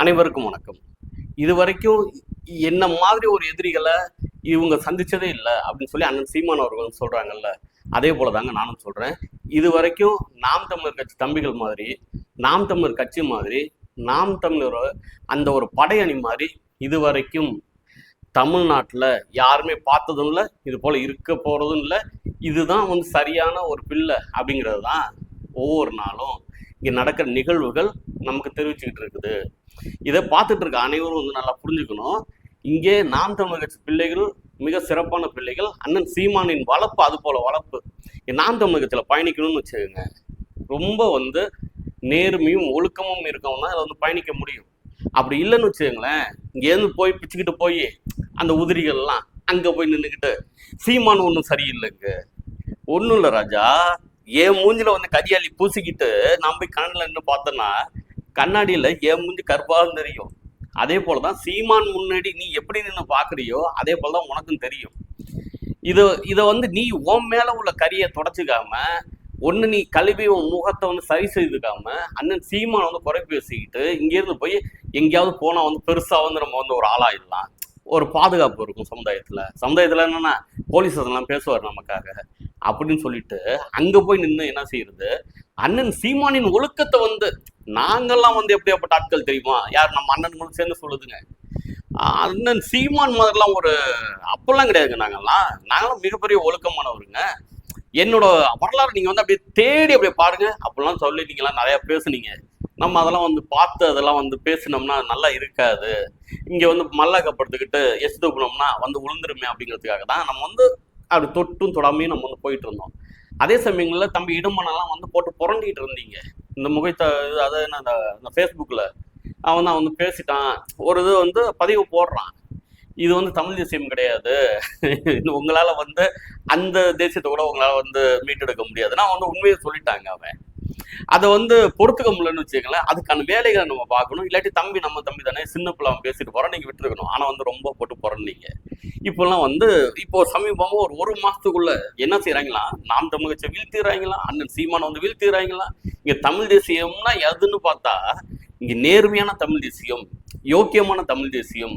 அனைவருக்கும் வணக்கம். இது வரைக்கும் என்ன மாதிரி ஒரு எதிரிகளை இவங்க சந்திச்சதே இல்லை அப்படின்னு சொல்லி அண்ணன் சீமான் அவர்கள் சொல்றாங்கல்ல அதே போல தாங்க நானும் சொல்றேன். இது வரைக்கும் நாம் தமிழர் கட்சி தம்பிகள் மாதிரி நாம் தமிழர் கட்சி மாதிரி நாம் தமிழர் அந்த ஒரு படையணி மாதிரி இது வரைக்கும் தமிழ்நாட்டில் யாருமே பார்த்ததும் இல்லை இது போல இருக்க போறதும் இல்லை. இதுதான் வந்து சரியான ஒரு பிள்ளை அப்படிங்கிறது தான் ஒவ்வொரு நாளும் இங்கே நடக்கிற நிகழ்வுகள் நமக்கு தெரிவிச்சுக்கிட்டு இருக்குது. இதை பார்த்துட்டு இருக்க அனைவரும் வந்து நல்லா புரிஞ்சுக்கணும். இங்கே நாம் தமிழர் கட்சி பிள்ளைகள் மிக சிறப்பான பிள்ளைகள் அண்ணன் சீமானின் வளர்ப்பு அது போல வளர்ப்பு. நாம் தமிழகத்தில் பயணிக்கணும்னு வச்சுக்கோங்க. ரொம்ப வந்து நேர்மையும் ஒழுக்கமும் இருக்கவங்க தான் அதில் வந்து பயணிக்க முடியும். அப்படி இல்லைன்னு வச்சுக்கோங்களேன் இங்கேருந்து போய் பிச்சுக்கிட்டு போய் அந்த உதிரிகள்லாம் அங்கே போய் நின்றுக்கிட்டு சீமான் ஒன்றும் சரியில்லைங்க. ஒன்றும் இல்லை ராஜா. என் மூஞ்சில வந்து கரியாளி பூசிக்கிட்டு நான் போய் கண்ணில் நின்று பார்த்தோன்னா கண்ணாடியில் என் மூஞ்சி கருப்பாக தெரியும். அதே போல தான் சீமான் முன்னாடி நீ எப்படி நின்று பார்க்குறியோ அதே போல தான் உனக்கும் தெரியும். இது இதை வந்து நீ உன் மேலே உள்ள கரியை தொடச்சிக்காம ஒன்று நீ கழுவி உன் முகத்தை வந்து சரி செய்துக்காம அண்ணன் சீமான் வந்து குறை பேசிக்கிட்டு இங்கேருந்து போய் எங்கேயாவது போனால் வந்து பெருசாக வந்து நம்ம வந்து ஒரு ஆளாயிடலாம். ஒரு பாதுகாப்பு இருக்கும் சமுதாயத்தில். சமுதாயத்தில் என்னென்னா போலீஸ் அதெல்லாம் பேசுவார் நமக்காக. அப்படின்னு சொல்லிட்டு அங்கே போய் நின்று என்ன செய்யறது? அண்ணன் சீமானின் ஒழுக்கத்தை வந்து நாங்கெல்லாம் வந்து எப்படியாப்பட்ட ஆட்கள் தெரியுமா? யார் நம்ம அண்ணன்களும் சேர்ந்து சொல்லுதுங்க. அண்ணன் சீமான் மாதிரிலாம் ஒரு அப்பெல்லாம் கிடையாதுங்க நாங்கெல்லாம். நாங்களாம் மிகப்பெரிய ஒழுக்கமானவருங்க. என்னோட வரலாறு நீங்க வந்து அப்படியே தேடி அப்படியே பாருங்க. அப்படிலாம் சொல்லி நீங்களாம் நிறைய பேசுனீங்க. நம்ம அதெல்லாம் வந்து பார்த்து அதெல்லாம் வந்து பேசினோம்னா நல்லா இருக்காது. இங்க வந்து மல்லாக்கப்படுத்துக்கிட்டு எஸ் தூக்கணும்னா வந்து விழுந்துருமே அப்படிங்கிறதுக்காக தான் நம்ம வந்து அப்படி தொட்டும் தொடாமையும் நம்ம வந்து போயிட்டு இருந்தோம் அதே சமயங்களில் தம்பி இடுமனெல்லாம் வந்து போட்டு புரண்டிட்டு இருந்தீங்க. இந்த முகைத்த இது அதாவது என்ன அந்த இந்த ஃபேஸ்புக்கில் அவன் தான் வந்து பேசிட்டான். ஒரு இது வந்து பதிவு போடுறான். இது வந்து தமிழ் தேசியம் கிடையாது. உங்களால் வந்து அந்த தேசியத்தை கூட உங்களால் வந்து மீட்டெடுக்க முடியாது. நான் வந்து உண்மையை சொல்லிட்டாங்க அவன். அதை வந்து பொறுத்துக்க முடியலன்னு வச்சுக்கங்களேன். அதுக்கான வேலைகளை நம்ம பார்க்கணும். இல்லாட்டி தம்பி நம்ம தம்பி தானே சின்ன பிள்ளை அவன் பேசிட்டு போறான் நீங்க விட்டுருக்கணும். ஆனா வந்து ரொம்ப போட்டு போறீங்க இப்போல்லாம் வந்து இப்போ சமீபமா ஒரு ஒரு மாசத்துக்குள்ள என்ன செய்யறாங்களா நாம் தமிழ் கட்சியை வீழ்த்திடுறாங்களா அண்ணன் சீமான வந்து வீழ்த்திடுறாங்களா இங்க தமிழ் தேசியம்னா எதுன்னு பார்த்தா இங்க நேர்மையான தமிழ் தேசியம் யோக்கியமான தமிழ் தேசியம்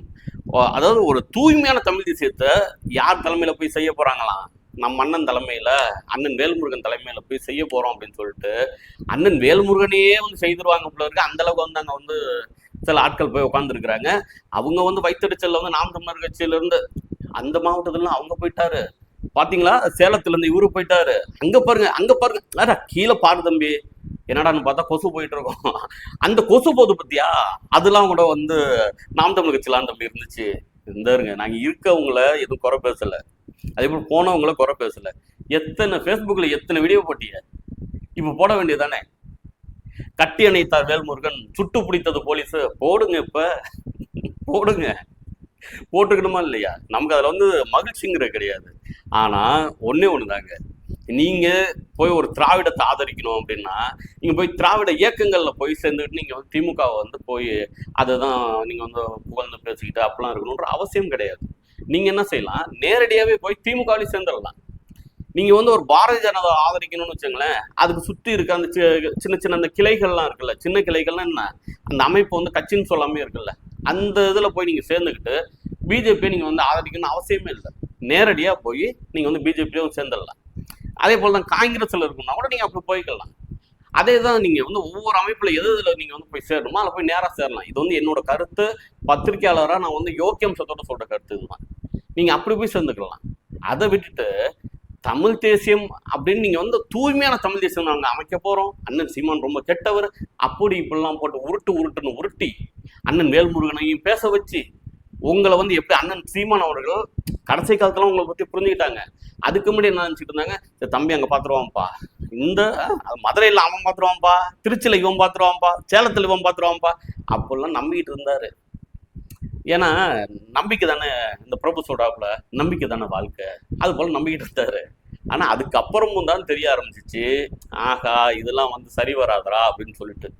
அதாவது ஒரு தூய்மையான தமிழ் தேசியத்தை யார் தலைமையில போய் செய்ய போறாங்களாம்? நம்ம அண்ணன் தலைமையில அண்ணன் வேல்முருகன் தலைமையில போய் செய்ய போறோம் அப்படின்னு சொல்லிட்டு அண்ணன் வேல்முருகனையே வந்து செய்திருவாங்க போல இருக்கு. அந்த அளவுக்கு வந்து அங்க வந்து சில ஆட்கள் போய் உட்காந்துருக்குறாங்க அவங்க வந்து வைத்தறிச்சல்ல வந்து நாம் தமிழர் கட்சியில இருந்து அந்த மாவட்டத்துல அவங்க போயிட்டாரு. பாத்தீங்களா? சேலத்துல இருந்து இவரு போயிட்டாரு. அங்க பாருங்க அங்க பாருங்க. அடா, கீழே பாரு தம்பி. என்னடான்னு பார்த்தா கொசு போயிட்டு இருக்கோம். அந்த கொசு போது பத்தியா? அதெல்லாம் கூட வந்து நாம் தமிழ் கட்சிலாம் தம்பி இருந்துச்சு. இருந்தாருங்க நாங்க இருக்கவங்கள எதுவும் குறை பேசலை. அதே போல் போனவங்கள குறை பேசல. எத்தனை ஃபேஸ்புக்கில் எத்தனை வீடியோ போட்டீங்க இப்ப போட வேண்டியதானே கட்டி அணைத்தார் வேல்முருகன் சுட்டு பிடித்தது போலீஸ். போடுங்க இப்ப. போடுங்க. போட்டுக்கணுமா இல்லையா? நமக்கு அதுல வந்து மகிழ்ச்சிங்கிற கிடையாது. ஆனா ஒண்ணே ஒண்ணுதாங்க. நீங்க போய் ஒரு திராவிடத்தை ஆதரிக்கணும் அப்படின்னா நீங்க போய் திராவிட இயக்கங்கள்ல போய் சேர்ந்துக்கிட்டு நீங்க வந்து திமுகவை வந்து போய் அதை தான் நீங்க வந்து புகழ்ந்து பேசிக்கிட்டு அப்படிலாம் இருக்கணுன்ற அவசியம் கிடையாது. நீங்க என்ன செய்யலாம்? நேரடியாவே போய் திமுகவிலையும் சேர்ந்துடலாம். நீங்க வந்து ஒரு பாரதிய ஜனதா ஆதரிக்கணும்னு வச்சுங்களேன் அதுக்கு சுத்தி இருக்க அந்த சி- சின்ன சின்ன அந்த கிளைகள்லாம் இருக்குல்ல சின்ன கிளைகள்லாம் என்ன? அந்த அமைப்பு வந்து கட்சின்னு சொல்லாமே இருக்குல்ல. அந்த இதுல போய் நீங்க சேர்ந்துக்கிட்டு பிஜேபியை நீங்க வந்து ஆதரிக்கணும்னு அவசியமே இல்லை. நேரடியா போய் நீங்க வந்து பிஜேபியும் சேர்ந்துடலாம். அதே போல தான் காங்கிரஸ்ல இருக்குன்னா கூட நீங்க அப்படி போய்க்கலாம். அதே தான் நீங்கள் வந்து ஒவ்வொரு அமைப்பில் எது இதில் நீங்கள் வந்து போய் சேரணுமோ அதில் போய் நேராக சேரலாம். இது வந்து என்னோட கருத்து. பத்திரிகையாளராக நான் வந்து யோக்கியம்சத்தோட சொல்கிற கருத்து இதுதான் நீங்கள் அப்படி போய் சேர்ந்துக்கலாம். அதை விட்டுட்டு தமிழ் தேசியம் அப்படின்னு நீங்கள் வந்து தூய்மையான தமிழ் தேசியம் நாங்கள் அமைக்க போகிறோம் அண்ணன் சீமான் ரொம்ப கெட்டவர். அப்படி இப்படிலாம் போட்டு உருட்டு உருட்டுன்னு உருட்டி அண்ணன் வேல்முருகனையும் பேச வச்சு உங்களை வந்து எப்படி அண்ணன் சீமான் அவர்கள் கடைசி காலத்துல உங்களை பத்தி புரிஞ்சுக்கிட்டாங்க. அதுக்கு முன்னாடி என்ன நினைச்சிட்டு இருந்தாங்க? "சரி, தம்பி அங்க பாத்துருவான்ப்பா. இந்த அஹ், மதுரையில அவன் பாத்துருவான்பா திருச்சியில இவன் பாத்துருவான்ப்பா. சேலத்துல இவன் பாத்துருவான்ப்பா. அப்படிலாம் நம்பிக்கிட்டு இருந்தாரு. ஏன்னா நம்பிக்கை தானே இந்த பிரபு சொல்றாப்புல. நம்பிக்கை தானே வாழ்க்கை. அது போல நம்பிக்கிட்டு இருந்தாரு. ஆனா அதுக்கப்புறமும் தான் தெரிய ஆரம்பிச்சிச்சு. ஆஹா இதெல்லாம் வந்து சரி வராதரா அப்படின்னு சொல்லிட்டு.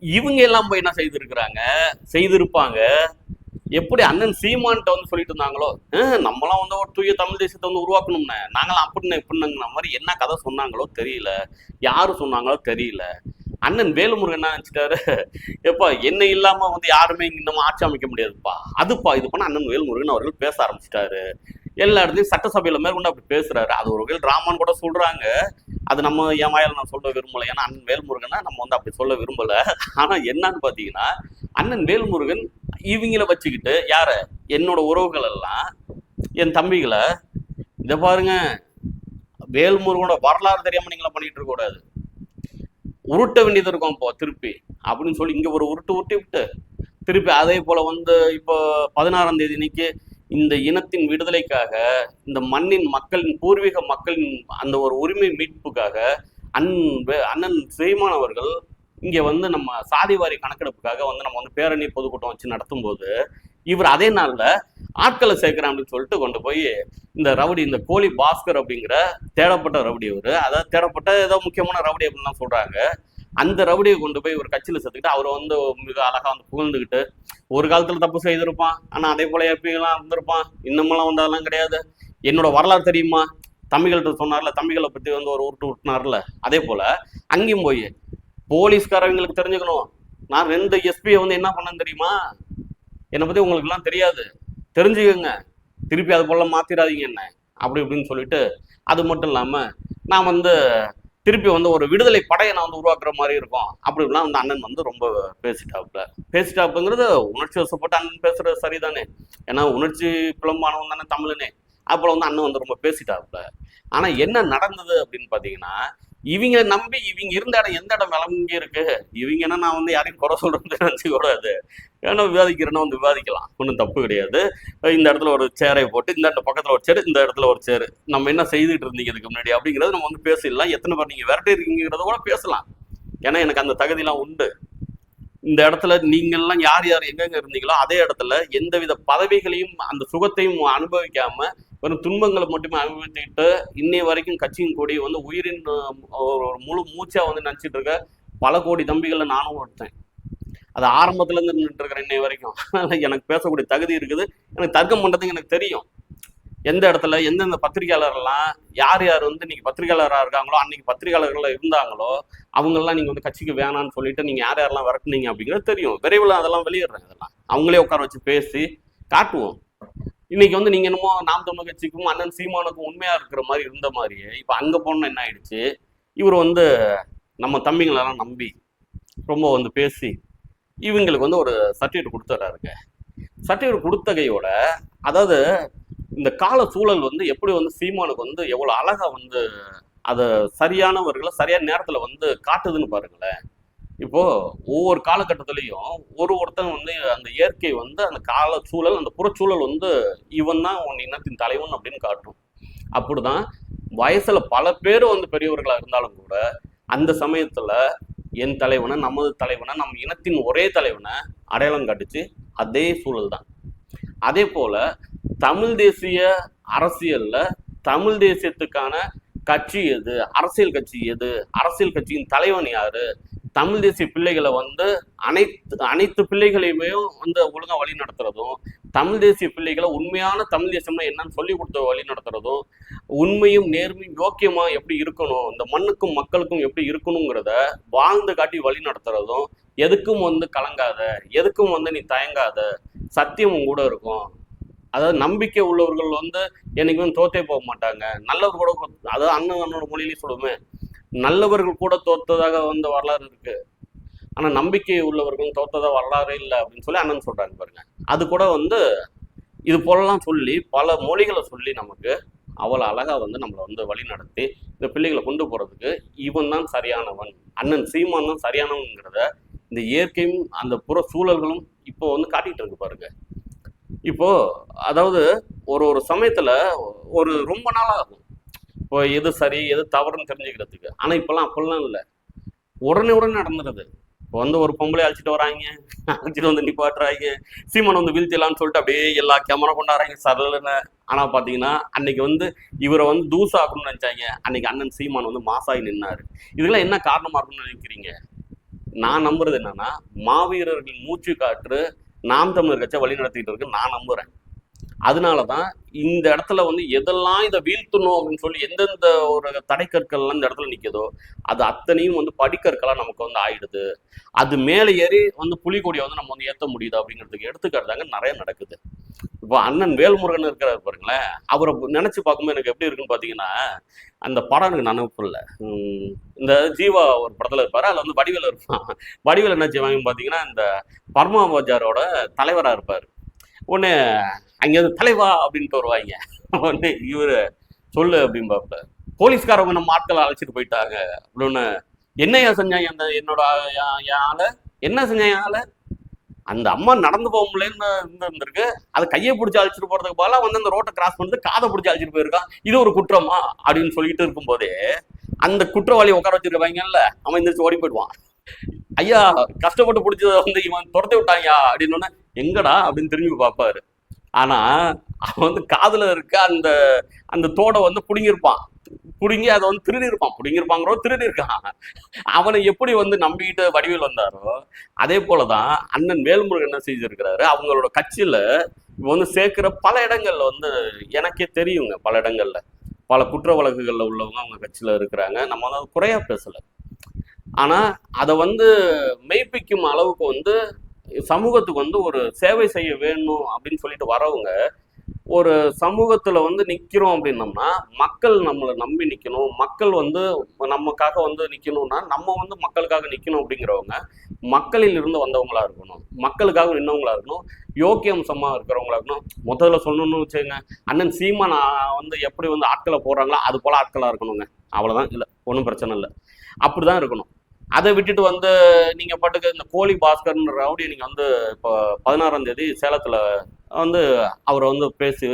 இவங்க எல்லாம் போய் என்ன செய்திருக்கிறாங்க? செய்திருப்பாங்க. எப்படி அண்ணன் சீமான்ட்ட வந்து சொல்லிட்டு இருந்தாங்களோ? நம்மளாம் வந்து ஒரு தூய தமிழ் தேசத்தை வந்து உருவாக்கணும்னு. நாங்களாம் அப்படின்னு இப்படின்னுங்கிற மாதிரி என்ன கதை சொன்னாங்களோ தெரியல. யாரு சொன்னாங்களோ தெரியல. அண்ணன் வேலுமுருகன் என்ன நினைச்சிட்டாரு? எப்பா என்ன இல்லாம வந்து யாருமே இன்னும் ஆட்சி அமைக்க முடியாதுப்பா. அதுப்பா இது பண்ண அண்ணன் வேல்முருகன் அவர்கள் பேச ஆரம்பிச்சிட்டாரு. எல்லா இடத்துலையும் சட்டசபையில மேற்கொண்டு அப்படி பேசுறாரு. அது ஒரு வகையில் ராமன் கூட சொல்றாங்க. அது நம்ம என் வாயால நான் சொல்ல விரும்பல. ஏன்னா அண்ணன் வேல்முருகனை நம்ம வந்து அப்படி சொல்ல விரும்பல. ஆனா என்னன்னு பாத்தீங்கன்னா அண்ணன் வேல்முருகன் இவங்கள வச்சுக்கிட்டு யார? என்னோட உறவுகள் எல்லாம் என் தம்பிகளை இதை பாருங்க வேல்முருகனோட வரலாறு தெரியாம நீங்களா பண்ணிட்டு இருக்க கூடாது. உருட்ட வேண்டியது இருக்கும் இப்போ திருப்பி. அப்படின்னு சொல்லி இங்க ஒரு உருட்டு உருட்டி விட்டு திருப்பி அதே போல வந்து இப்போ பதினாறாம் தேதி இன்னைக்கு இந்த இனத்தின் விடுதலைக்காக இந்த மண்ணின் மக்களின் பூர்வீக மக்களின் அந்த ஒரு உரிமை மீட்புக்காக அன் அண்ணன் சீமான் அவர்கள் இங்கே வந்து நம்ம சாதிவாரி கணக்கெடுப்புக்காக வந்து நம்ம வந்து பேரணி பொதுக்கூட்டம் வச்சு நடத்தும்போது இவர் அதே நாளில் ஆட்களை சேர்க்கிறேன் அப்படின்னு சொல்லிட்டு கொண்டு போய் இந்த ரவுடி இந்த கோழி பாஸ்கர் அப்படிங்கிற தேடப்பட்ட ரவுடி இவர். அதாவது தேடப்பட்ட ஏதோ முக்கியமான ரவுடி அப்படின்லாம் சொல்கிறாங்க அந்த ரவுடியை கொண்டு போய் ஒரு கட்சியில் சேர்த்துக்கிட்டு அவர் வந்து மிக அழகாக வந்து புகழ்ந்துக்கிட்டு ஒரு காலத்தில் தப்பு செய்திருப்பான் ஆனால் அதே போல எப்பயெல்லாம் இருந்திருப்பான். இன்னமெல்லாம் வந்து அதெல்லாம் கிடையாது. என்னோட வரலாறு தெரியுமா? தம்பிகள்கிட்ட சொன்னார்ல தம்பிகளை பற்றி வந்து ஒரு உருட்டு விட்டுனார்ல அதே போல் அங்கேயும் போய் போலீஸ்காரங்களுக்கு தெரிஞ்சுக்கணும். நான் ரெண்டு எஸ்பியை வந்து என்ன பண்ணேன்னு தெரியுமா? என்னை பத்தி உங்களுக்கு எல்லாம் தெரியாது. தெரிஞ்சுக்கோங்க. திருப்பி அது போல மாத்திராதீங்க என்ன. அப்படி இப்படின்னு சொல்லிட்டு அது மட்டும் இல்லாம நான் வந்து திருப்பி வந்து ஒரு விடுதலை படையை நான் வந்து உருவாக்குற மாதிரி இருக்கும். அப்படி இப்படிலாம் வந்து அண்ணன் வந்து ரொம்ப பேசிட்டாப்புல. பேசிட்டாப்புங்கிறது உணர்ச்சி வசப்பட்டு அண்ணன் பேசுறது சரிதானே. ஏன்னா உணர்ச்சி புலம்பானவன் தானே தமிழனே. அப்புறம் வந்து அண்ணன் வந்து ரொம்ப பேசிட்டாப்புல. ஆனா என்ன நடந்தது அப்படின்னு பாத்தீங்கன்னா இவங்க நம்பி இவங்க இருந்த இடம் எந்த இடம் விளங்கி இருக்கு? இவங்கன்னா நான் வந்து யாரையும் குறை சொல்றது நினச்சி கூடாது ஏன்னா விவாதிக்கிறேன்னா வந்து விவாதிக்கலாம். ஒன்றும் தப்பு கிடையாது. இந்த இடத்துல ஒரு சேரை போட்டு இந்த இடத்துல பக்கத்தில் ஒரு சேர் இந்த இடத்துல ஒரு சேர். நம்ம என்ன செய்துட்டு இருந்தீங்க இதுக்கு முன்னாடி? அப்படிங்கிறது நம்ம வந்து பேசிடலாம். எத்தனை பேர் நீங்கள் விரட்டி இருக்கீங்கிறத கூட பேசலாம். ஏன்னா எனக்கு அந்த தகுதியெல்லாம் உண்டு. இந்த இடத்துல நீங்கள்லாம் யார் யார் எங்கெங்க இருந்தீங்களோ அதே இடத்துல எந்தவித பதவிகளையும் அந்த சுகத்தையும் அனுபவிக்காம வெறும் துன்பங்களை மட்டுமே அனுபவித்துக்கிட்டு இன்னைய வரைக்கும் கட்சியின் கொடி வந்து உயிரின் ஒரு முழு மூச்சா வந்து நினச்சிட்டு இருக்க பல கோடி தம்பிகளை நானும் ஒருத்தேன் அது ஆரம்பத்துல இருந்து நின்றுட்டு இருக்கிறேன் இன்னை வரைக்கும். எனக்கு பேசக்கூடிய தகுதி இருக்குது. எனக்கு தர்க்கம் பண்றதுக்கு எனக்கு தெரியும். எந்த இடத்துல எந்தெந்த பத்திரிகையாளர்லாம் யார் யார் வந்து இன்னைக்கு பத்திரிகையாளராக இருக்காங்களோ அன்னைக்கு பத்திரிகையாளர்கள் இருந்தாங்களோ அவங்கெல்லாம் நீங்கள் வந்து கட்சிக்கு வேணான்னு சொல்லிட்டு நீங்கள் யார் யாரெல்லாம் விரட்டுனீங்க அப்படிங்கிறது தெரியும். விரைவில் அதெல்லாம் வெளியிடுறாங்க அதெல்லாம் அவங்களே உட்கார வச்சு பேசி காட்டுவோம். இன்னைக்கு வந்து நீங்க என்னமோ நாம் தமிழ் கட்சிக்கும் அண்ணன் சீமானுக்கும் உண்மையா இருக்கிற மாதிரி இருந்த மாதிரியே இப்ப அங்க போன என்ன ஆயிடுச்சு? இவர் வந்து நம்ம தம்பிங்களெல்லாம் நம்பி ரொம்ப வந்து பேசி இவங்களுக்கு வந்து ஒரு சர்டிஃபிகேட் கொடுத்துறாருங்க. சர்டிஃபிகேட் கொடுத்தகையோட அதாவது இந்த கால சூழல் வந்து எப்படி வந்து சீமானுக்கு வந்து எவ்வளோ அழகாக வந்து அதை சரியானவர்களை சரியான நேரத்தில் வந்து காட்டுதுன்னு பாருங்களேன். இப்போ ஒவ்வொரு காலகட்டத்திலையும் ஒரு ஒருத்தன் வந்து அந்த இயற்கை வந்து அந்த கால சூழல் அந்த புறச்சூழல் வந்து இவன் தான் உன் இனத்தின் தலைவன் அப்படின்னு காட்டும். அப்படிதான் வயசுல பல பேர் வந்து பெரியவர்களா இருந்தாலும் கூட அந்த சமயத்துல என் தலைவனை நமது தலைவனை நம் இனத்தின் ஒரே தலைவனை அடையாளம் காட்டுச்சு அதே சூழல் தான். அதே போல தமிழ் தேசிய அரசியல்ல தமிழ் தேசியத்துக்கான கட்சி எது அரசியல் கட்சி எது அரசியல் கட்சியின் தலைவன் யாரு தமிழ் தேசிய பிள்ளைகளை வந்து அனைத்து அனைத்து பிள்ளைகளையுமே வந்து ஒழுங்கா வழி நடத்துறதும் தமிழ் தேசிய பிள்ளைகளை உண்மையான தமிழ் தேசியம்னா என்னன்னு சொல்லி கொடுத்த வழி நடத்துறதும் உண்மையும் நேர்மையும் யோக்கியமா எப்படி இருக்கணும் இந்த மண்ணுக்கும் மக்களுக்கும் எப்படி இருக்கணுங்கிறத வாழ்ந்து காட்டி வழி நடத்துறதும் எதுக்கும் வந்து கலங்காத எதுக்கும் வந்து நீ தயங்காத சத்தியம் கூட இருக்கும். அதாவது நம்பிக்கை உள்ளவர்கள் வந்து என்னைக்கும் தோத்தே போக மாட்டாங்க. நல்லவர் கூட அதாவது அண்ணன் அண்ணனோட மொழியிலேயே சொல்லுவேன். நல்லவர்கள் கூட தோத்ததாக வந்து வரலாறு இருக்கு. ஆனா நம்பிக்கை உள்ளவர்களும் தோத்ததாக வரலாறு இல்லை அப்படின்னு சொல்லி அண்ணன் சொல்றாங்க பாருங்க. அது கூட வந்து இது போலலாம் சொல்லி பல மொழிகளை சொல்லி நமக்கு அவ்வளோ அழகா வந்து நம்மளை வந்து வழி நடத்தி இந்த பிள்ளைகளை கொண்டு போறதுக்கு இவன் தான் சரியானவன். அண்ணன் சீமான் தான் சரியானவங்கிறத இந்த இயற்கையும் அந்த புற சூழல்களும் இப்போ வந்து காட்டிட்டு இருக்கு பாருங்க. இப்போ அதாவது ஒரு ஒரு சமயத்துல ஒரு ரொம்ப நாளாகும். இப்போ எது சரி எது தவறுன்னு தெரிஞ்சுக்கிறதுக்கு. ஆனால் இப்போல்லாம் அப்படிலாம் இல்லை. உடனே உடனே நடந்துருது. இப்போ வந்து ஒரு பொம்பளை அழைச்சிட்டு வராங்க. அழைச்சிட்டு வந்து நிப்பாட்டுறாங்க. சீமான் வந்து வீழ்த்திடலாம்னு சொல்லிட்டு அப்படியே எல்லா கேமரா கொண்டாடுறாங்க. சரலன்னு ஆனால் பார்த்தீங்கன்னா அன்னைக்கு வந்து இவரை வந்து தூசாக்கணும்னு நினச்சாங்க. அன்னைக்கு அண்ணன் சீமான் வந்து மாசாகி நின்னார். இதுக்கெல்லாம் என்ன காரணமாக இருக்கும்னு நினைக்கிறீங்க? நான் நம்புறது என்னன்னா மாவீரர்கள் மூச்சு காற்று நாம் தமிழர் கட்சியை வழி நடத்திக்கிட்டு இருக்கு. நான் நம்புறேன். அதனால தான் இந்த இடத்துல வந்து எதெல்லாம் இதை வீழ்த்தணும் அப்படின்னு சொல்லி எந்தெந்த ஒரு தடைக்கற்கள்லாம் இந்த இடத்துல நிற்குதோ அது அத்தனையும் வந்து படிக்கற்களாக நமக்கு வந்து ஆயிடுது. அது மேலே ஏறி வந்து புலிகொடியை வந்து நம்ம வந்து ஏற்ற முடியுது அப்படிங்கிறதுக்கு எடுத்துக்காட்டாங்க நிறைய நடக்குது. இப்போ அண்ணன் வேல்முருகன் இருக்கிறார் பாருங்களேன். அவரை நினச்சி பார்க்கும்போது எனக்கு எப்படி இருக்குன்னு பார்த்தீங்கன்னா அந்த படம் எனக்கு நினைப்பு இல்லை இந்த ஜீவா ஒரு படத்தில் இருப்பார். அதில் வந்து வடிவில் இருப்பான். வடிவில் என்ன செய்வாங்கன்னு பார்த்தீங்கன்னா இந்த பர்மா பஜாரோட தலைவராக இருப்பார். ஒன்று அங்கே தலைவா அப்படின்ட்டு வருவாங்க. ஒன்று இவர் சொல்லு அப்படிம்பாப்புல போலீஸ்காரவங்க நம்ம ஆட்களை அழைச்சிட்டு போயிட்டாங்க. அப்படின்னு என்னையா செஞ்சாங்க அந்த என்னோட யா- ஆளை? என்ன செஞ்சாங்க ஆள? ஆளை அந்த அம்மா நடந்து போக முடியலன்னு இருந்து- இருந்திருக்கு? அது கையை பிடிச்சி அழைச்சிட்டு போறதுக்கு பதிலாக வந்து அந்த ரோட்டை கிராஸ் பண்ணிட்டு காதை பிடிச்சி அழைச்சிட்டு போயிருக்கான். இது ஒரு குற்றமா? அப்படின்னு சொல்லிட்டு இருக்கும்போதே அந்த குற்றவாளி உட்கார வச்சிருக்காங்கல்ல அவன் எந்திரிச்சு ஓடி போயிடுவான். ஐயா கஷ்டப்பட்டு பிடிச்சத வந்து இவன் துரத்தி விட்டாங்கயா அப்படின்னு உடனே, எங்கடா அப்படின்னு திரும்பி பார்ப்பாரு. ஆனா அவன் வந்து காதுல இருக்க அந்த அந்த தோடை வந்து புடுங்கியிருப்பான். புடுங்கி அதை வந்து திருடி இருப்பான் புடுங்கியிருப்பாங்கிறோ திருடி இருக்கான் அவனை எப்படி வந்து நம்பிக்கிட்டு வடிவேல் வந்தாரோ அதே போலதான் அண்ணன் வேல்முருகன் என்ன செஞ்சிருக்கிறாரு அவங்களோட கட்சியில இப்ப வந்து சேர்க்கிற பல இடங்கள்ல வந்து எனக்கே தெரியுங்க பல இடங்கள்ல. பல குற்ற வழக்குகள்ல உள்ளவங்க அவங்க கட்சியில இருக்கிறாங்க. நம்ம வந்து குறையா பேசல. ஆனால் அதை வந்து மெய்ப்பிக்கும் அளவுக்கு வந்து சமூகத்துக்கு வந்து ஒரு சேவை செய்ய வேணும் அப்படின்னு சொல்லிட்டு வரவங்க ஒரு சமூகத்துல வந்து நிக்கிறோம் அப்படின்னம்னா மக்கள் நம்மளை நம்பி நிக்கணும். மக்கள் வந்து நமக்காக வந்து நிக்கணும்னா நம்ம வந்து மக்களுக்காக நிக்கணும் அப்படிங்கிறவங்க மக்களில் இருந்து வந்தவங்களா இருக்கணும். மக்களுக்காக நின்னவங்களா இருக்கணும். யோக்கியம்சமா இருக்கிறவங்களா இருக்கணும். முதல்ல சொல்லணும்னு வச்சுங்க அண்ணன் சீமா நான் வந்து எப்படி வந்து ஆட்களை போடுறாங்களோ அது போல ஆட்களா இருக்கணுங்க. அவ்வளவுதான். இல்லை ஒன்றும் பிரச்சனை இல்லை. அப்படிதான் இருக்கணும். அதை விட்டுட்டு வந்து நீங்க பாட்டுக்கு இந்த கோழி பாஸ்கர்ன்ற ரவுடி நீங்க வந்து இப்போ பதினாறாம் தேதி சேலத்துல வந்து அவரை வந்து பேசி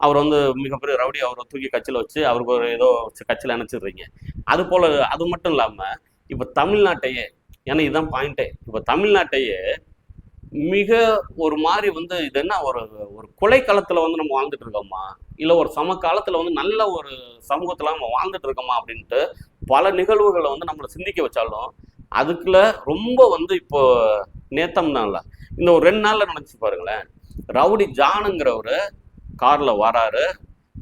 அவர் வந்து மிகப்பெரிய ரவுடி அவரை தூக்கி கட்சியில் வச்சு அவருக்கு ஒரு ஏதோ கட்சியில் நினச்சிடுறீங்க அது போல அது மட்டும் இல்லாமல் இப்போ தமிழ்நாட்டையே ஏன்னா இதுதான் பாயிண்ட்டே இப்போ தமிழ்நாட்டையே மிக ஒரு மாதிரி வந்து இது என்ன ஒரு ஒரு கொலை காலத்தில் வந்து நம்ம வாழ்ந்துட்டு இருக்கோமா? இல்லை ஒரு சம காலத்தில் வந்து நல்ல ஒரு சமூகத்தில் நம்ம வாழ்ந்துட்டு இருக்கோமா அப்படின்ட்டு பல நிகழ்வுகளை வந்து நம்மளை சிந்திக்க வச்சாலும் அதுக்குள்ள ரொம்ப வந்து இப்போ நேத்தம்னால. இந்த ஒரு ரெண்டு நாள்ல நினைச்சு பாருங்களேன். ரவுடி ஜானுங்கிறவரு கார்ல வராரு.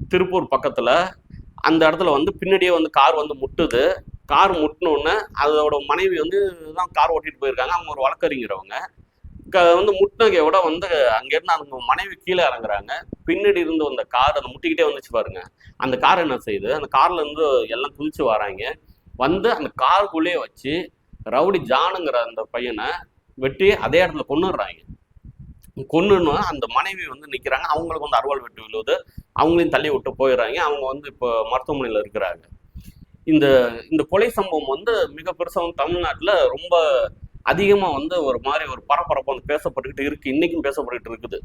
திருப்பூர் பக்கத்துல அந்த இடத்துல வந்து பின்னாடியே வந்து கார் வந்து முட்டுது. கார் முட்டினோடனே அதோட மனைவி வந்து தான் கார் ஓட்டிட்டு போயிருக்காங்க. அவங்க ஒரு வழக்கறிஞரவங்க. க- வந்து விட வந்து அங்கேருந்து அந்த மனைவி கீழே இறங்குறாங்க. பின்னாடி இருந்து வந்த கார் அந்த முட்டிக்கிட்டே வந்துச்சு பாருங்க. அந்த கார் என்ன செய்யுது? அந்த கார்ல இருந்து எல்லாம் குதிச்சு வராங்க. வந்து அந்த காருக்குள்ளேயே வச்சு ரவுடி ஜானுங்கிற அந்த பையனை வெட்டி அதே இடத்துல கொன்னுடுறாங்க. கொன்னுன்னு அந்த மனைவி வந்து நிற்கிறாங்க அவங்களுக்கு வந்து அறுவாள் வெட்டு விழுவுது. அவங்களையும் தள்ளி விட்டு போயிடுறாங்க. அவங்க வந்து இப்போ மருத்துவமனையில் இருக்கிறாங்க. இந்த இந்த கொலை சம்பவம் வந்து மிக பெருசாக வந்து தமிழ்நாட்டில் ரொம்ப அதிகமாக வந்து ஒரு மாதிரி ஒரு பரபரப்பு வந்து பேசப்பட்டுக்கிட்டு இருக்கு. இன்றைக்கும் பேசப்பட்டுக்கிட்டு இருக்குது.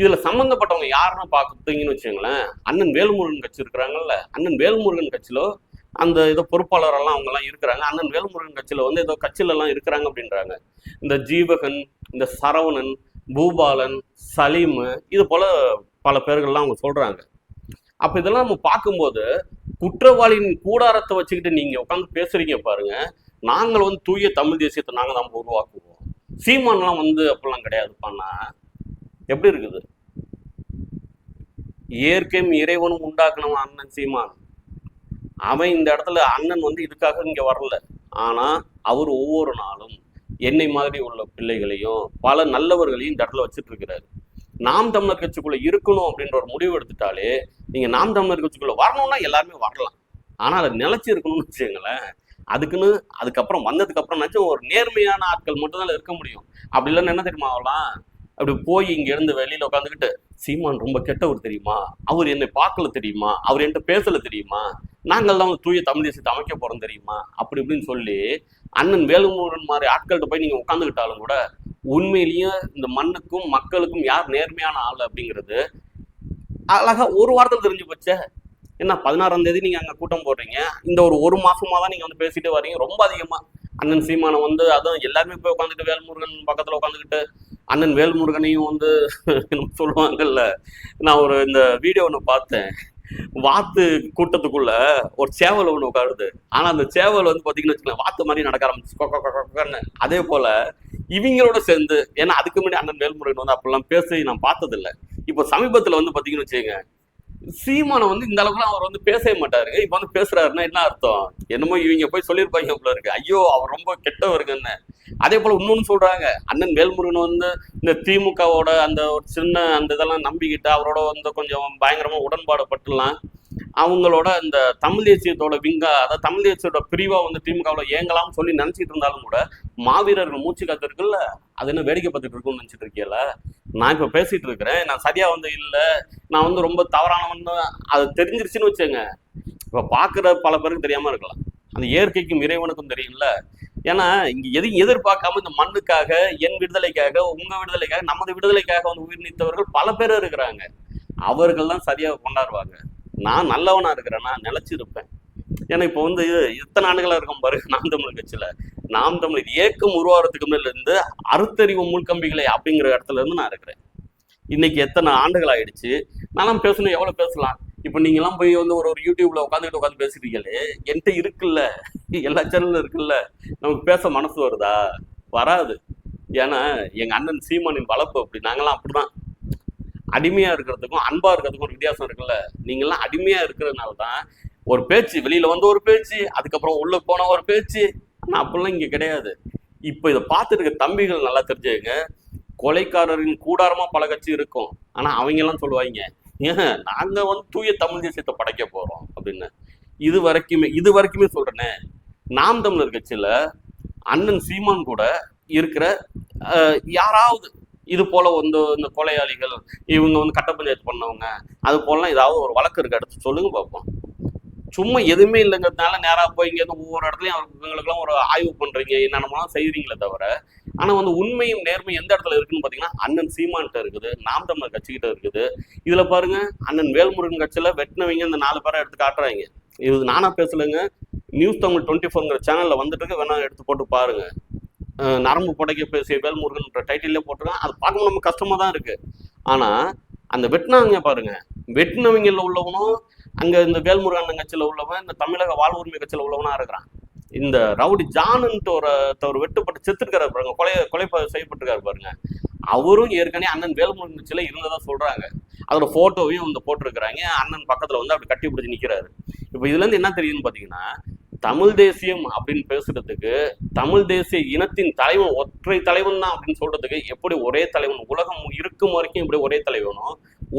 இதில் சம்மந்தப்பட்டவங்க யாருன்னு பார்த்தீங்கன்னு வச்சுங்களேன் அண்ணன் வேல்முருகன் கட்சி இருக்கிறாங்கல்ல. அண்ணன் வேல்முருகன் கட்சியில் அந்த ஏதோ பொறுப்பாளரெல்லாம் அவங்க எல்லாம் இருக்கிறாங்க. அண்ணன் வேல்முருகன் கட்சியில வந்து ஏதோ கட்சியில எல்லாம் இருக்கிறாங்க அப்படின்றாங்க. இந்த ஜீவகன் இந்த சரவணன் பூபாலன் சலீம் இது போல பல பேர்கள்லாம் அவங்க சொல்றாங்க. அப்ப இதெல்லாம் நம்ம பார்க்கும்போது குற்றவாளியின் கூடாரத்தை வச்சுக்கிட்டு நீங்க உட்காந்து பேசுறீங்க பாருங்க. நாங்கள் வந்து தூய தமிழ் தேசியத்தை நாங்கள் தான் உருவாக்குவோம். சீமான்லாம் வந்து அப்படிலாம் கிடையாது. பண்ணா எப்படி இருக்குது? இயற்கையும் இறைவனும் உண்டாக்கணும் அண்ணன் சீமான். அவன் இந்த இடத்துல அண்ணன் வந்து இதுக்காக இங்கே வரல. ஆனால் அவர் ஒவ்வொரு நாளும் என்னை மாதிரி உள்ள பிள்ளைகளையும் பல நல்லவர்களையும் இந்த இடத்துல வச்சுட்டு இருக்கிறாரு நாம் தமிழர் கட்சிக்குள்ளே இருக்கணும் அப்படின்ற ஒரு முடிவு எடுத்துட்டாலே நீங்கள் நாம் தமிழர் கட்சிக்குள்ளே வரணும்னா எல்லாருமே வரலாம். ஆனால் அதை நிலச்சி இருக்கணும்னு வச்சுங்களேன் அதுக்குன்னு அதுக்கப்புறம் வந்ததுக்கு அப்புறம்னாச்சும் ஒரு நேர்மையான ஆட்கள் மட்டும்தான் இருக்க முடியும். அப்படி இல்லைன்னு என்ன தெரியுமா ஆகலாம்? அப்படி போய் இங்க இருந்து வெளியில உட்காந்துக்கிட்டு சீமான் ரொம்ப கெட்டவர் தெரியுமா? அவர் என்னை பார்க்கல தெரியுமா? அவர் என்கிட்ட பேசல தெரியுமா? நாங்கள் தான் வந்து தூய தமிழ் தேசத்தை அமைக்க போறோம் தெரியுமா? அப்படி இப்படின்னு சொல்லி அண்ணன் வேலுமுருகன் மாதிரி ஆட்கள்கிட்ட போய் நீங்க உட்காந்துக்கிட்டாலும் கூட உண்மையிலேயே இந்த மண்ணுக்கும் மக்களுக்கும் யார் நேர்மையான ஆள் அப்படிங்கிறது அழகா ஒரு வாரத்தில் தெரிஞ்சு போச்சே. என்ன பதினாறாம் தேதி நீங்க அங்க கூட்டம் போடுறீங்க. இந்த ஒரு ஒரு மாசமா தான் நீங்க வந்து பேசிட்டு வர்றீங்க. ரொம்ப அதிகமா அண்ணன் சீமானை வந்து அதுவும் எல்லாருமே போய் உட்காந்துட்டு வேல்முருகன் பக்கத்துல உட்காந்துக்கிட்டு அண்ணன் வேல்முருகனையும் வந்து சொல்லுவாங்கல்ல. நான் ஒரு இந்த வீடியோ ஒன்று பார்த்தேன். வாத்து கூட்டத்துக்குள்ள ஒரு சேவல் ஒன்று உட்காருது. ஆனா அந்த சேவல் வந்து பாத்தீங்கன்னு வச்சுக்கோங்களேன் வாத்து மாதிரி நடக்க ஆரம்பிச்சு அதே போல இவங்களோட சேர்ந்து ஏன்னா அதுக்கு முன்னாடி அண்ணன் வேல்முருகன் வந்து அப்படிலாம் பேசி நான் பார்த்ததில்ல. இப்போ சமீபத்தில் வந்து பார்த்தீங்கன்னு வச்சுக்கோங்க சீமானை வந்து இந்த அளவுக்குலாம் அவர் வந்து பேசவே மாட்டாருங்க இப்போ வந்து பேசுறாருன்னா என்ன அர்த்தம்? என்னமோ இவங்க போய் சொல்லியிருப்பாங்க போல இருக்கு. ஐயோ அவர் ரொம்ப கெட்டவருங்கன்னு. அதே போல இன்னொன்னு சொல்றாங்க. அண்ணன் வேல்முருகன் வந்து இந்த திமுகவோட அந்த ஒரு சின்ன அந்த இதெல்லாம் நம்பிக்கிட்டு அவரோட வந்து கொஞ்சம் பயங்கரமா உடன்பாடு பட்டுலாம் அவங்களோட இந்த தமிழ் தேசியத்தோட விங்கா அதாவது தமிழ் தேசியத்தோட பிரிவா வந்து திமுகவில் ஏங்கலாம்னு சொல்லி நினைச்சிட்டு இருந்தாலும் கூட மாவீரர்கள் மூச்சு காத்திருக்குல்ல அது என்ன வேடிக்கை பார்த்துட்டு இருக்கும்னு நினச்சிட்டு இருக்கியல நான் இப்போ பேசிட்டு இருக்கிறேன். நான் சரியா வந்து இல்லை. நான் வந்து ரொம்ப தவறானவன்னு அது தெரிஞ்சிருச்சுன்னு வச்சுங்க இப்போ பார்க்குற பல பேருக்கு தெரியாம இருக்கலாம். அந்த இயற்கைக்கும் இறைவனுக்கும் தெரியும்ல. ஏன்னா இங்க எதையும் எதிர்பார்க்காம இந்த மண்ணுக்காக என் விடுதலைக்காக உங்க விடுதலைக்காக நமது விடுதலைக்காக வந்து உயிர் நீத்தவர்கள் பல பேர் இருக்கிறாங்க. அவர்கள் தான் சரியாக கொண்டாடுவாங்க. நான் நல்லவனா இருக்கிறேன்னா நிலைச்சிருப்பேன். ஏன்னா இப்போ வந்து இத்தனை ஆண்டுகளா இருக்கும் பாரு நாம் தமிழ் கட்சியில. நாம் தமிழ் ஏக்கம் உருவாகிறதுக்கு முன்னால இருந்து அறுத்தறிவு முள்கம்பிகளை அப்படிங்கிற இடத்துல இருந்து நான் இருக்கிறேன். இன்னைக்கு எத்தனை ஆண்டுகள் ஆயிடுச்சு? நான்லாம் பேசணும் எவ்வளவு பேசலாம்? இப்போ நீங்க எல்லாம் போய் வந்து ஒரு ஒரு யூடியூப்ல உட்காந்துக்கிட்டு உட்காந்து பேசுறீங்களே என்கிட்ட இருக்குல்ல? எல்லா சேனலும் இருக்குல்ல? நமக்கு பேச மனசு வருதா? வராது. ஏன்னா எங்க அண்ணன் சீமானின் வளர்ப்பு அப்படி நாங்கெல்லாம் அப்படிதான். அடிமையா இருக்கிறதுக்கும் அன்பா இருக்கிறதுக்கும் ஒரு வித்தியாசம் இருக்குல்ல? நீங்கெல்லாம் அடிமையா இருக்கிறதுனால தான் ஒரு பேச்சு வெளியில வந்து ஒரு பேச்சு அதுக்கப்புறம் உள்ள போன ஒரு பேச்சு. ஆனால் அப்படிலாம் இங்க கிடையாது. இப்போ இதை பார்த்துட்டு இருக்க தம்பிகள் நல்லா தெரிஞ்சுங்க கொலைக்காரரின் கூடாரமா பல கட்சி இருக்கும். ஆனா அவங்க எல்லாம் சொல்லுவாங்க ஏன் நாங்க வந்து தூய தமிழ் தேசியத்தை படைக்க போறோம் அப்படின்னு. இது வரைக்குமே இது வரைக்குமே சொல்றேனே நாம் தமிழர் கட்சியில அண்ணன் சீமான் கூட இருக்கிற யாராவது இது போல வந்து இந்த கொலையாளிகள் இவங்க வந்து கட்ட பஞ்சாயத்து பண்ணவங்க அது போலலாம் ஏதாவது ஒரு வழக்கு இருக்கு. எடுத்து சொல்லுங்க பார்ப்போம். சும்மா எதுவுமே இல்லைங்கிறதுனால நேராக போய் இங்கேருந்து ஒவ்வொரு இடத்துலையும் அவங்களுக்குலாம் ஒரு ஆய்வு பண்ணுறீங்க என்னென்னலாம் செய்கிறீங்களே தவிர ஆனால் வந்து உண்மையும் நேர்மையும் எந்த இடத்துல இருக்குன்னு பார்த்தீங்கன்னா அண்ணன் சீமான்கிட்ட இருக்குது நாம் தமிழர் கட்சிக்கிட்ட இருக்குது. இதில் பாருங்க அண்ணன் வேல்முருகன் கட்சியில் வெட்டினவங்க இந்த நாலு பேரை எடுத்து காட்டுறாங்க. இது நானாக பேசலைங்க நியூஸ் தமிழ் டுவெண்ட்டி ஃபோர்ங்கிற சேனலில் வந்துட்டு இருக்கு, வேணா எடுத்து போட்டு பாருங்கள் நரம்பு புடைக்க பேசிய வேல்முருகன்ற டைட்டிலே போட்டிருக்கான். அது பார்க்க நம்ம கஷ்டமா தான் இருக்கு. ஆனா அந்த வெட்டினவங்க பாருங்க. வெட்டினவங்கல உள்ளவனும் அங்க இந்த வேல்முருகன் கட்சியில் கட்சியில உள்ளவன் இந்த தமிழக வாழ் உரிமை கட்சியில உள்ளவனா இருக்கிறான். இந்த ரவுடி ஜானுன்ட்டு ஒரு ஒரு வெட்டுப்பட்டு செத்துருக்காரு பாருங்க. கொலை கொலை செய்யப்பட்டிருக்காரு பாருங்க. அவரும் ஏற்கனவே அண்ணன் வேல்முருகன் கட்சியில இருந்ததா சொல்றாங்க. அதோட போட்டோவையும் வந்து போட்டிருக்கிறாங்க. அண்ணன் பக்கத்துல வந்து அப்படி கட்டி பிடிச்சி நிக்கிறாரு. இப்போ இதுல இருந்து என்ன தெரியுதுன்னு பாத்தீங்கன்னா தமிழ் தேசியம் அப்படின்னு பேசுறதுக்கு தமிழ் தேசிய இனத்தின் தலைவன் ஒற்றை தலைவன் தான் அப்படின்னு சொல்றதுக்கு எப்படி ஒரே தலைவன்? உலகம் இருக்கும் வரைக்கும் எப்படி ஒரே தலைவனோ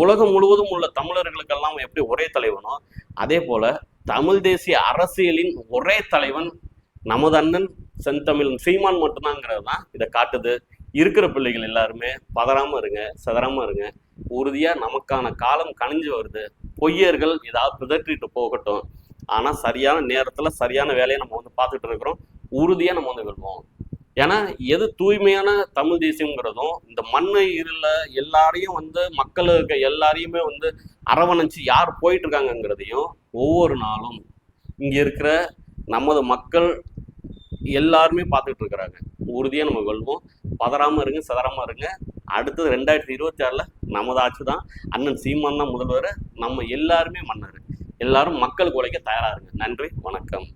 உலகம் முழுவதும் உள்ள தமிழர்களுக்கெல்லாம் எப்படி ஒரே தலைவனோ அதே போல தமிழ் தேசிய அரசியலின் ஒரே தலைவன் நமது அண்ணன் செந்தமிழ் சீமான் மட்டும்தாங்கிறது தான் இதை காட்டுது. இருக்கிற பிள்ளைகள் எல்லாருமே பதறாம இருங்க சதறாம இருங்க. உறுதியா நமக்கான காலம் கணிஞ்சு வருது. பொய்யர்கள் ஏதாவது பிதற்றிட்டு போகட்டும். ஆனால் சரியான நேரத்தில் சரியான வேலையை நம்ம வந்து பார்த்துட்டு இருக்கிறோம். உறுதியாக நம்ம வந்து வெல்வோம் ஏன்னா எது தூய்மையான தமிழ் தேசியங்கிறதும் இந்த மண்ணை இருள எல்லாரையும் வந்து மக்களுக்கு எல்லாரையுமே வந்து அரவணைச்சு யார் போயிட்டு இருக்காங்கங்கிறதையும் ஒவ்வொரு நாளும் இங்கே இருக்கிற நமது மக்கள் எல்லாருமே பார்த்துட்டு இருக்கிறாங்க. உறுதியாக நம்ம வெல்வோம். பதறாமல் இருங்க சதறாமல் இருங்க. அடுத்தது ரெண்டாயிரத்தி இருபத்தி ஆறில் நமது ஆட்சி தான். அண்ணன் சீமான் தான் முதல்வர். நம்ம எல்லாருமே மன்னர். எல்லாரும் மக்களுக்கு உழைக்க தயாராக இருங்க. நன்றி வணக்கம்.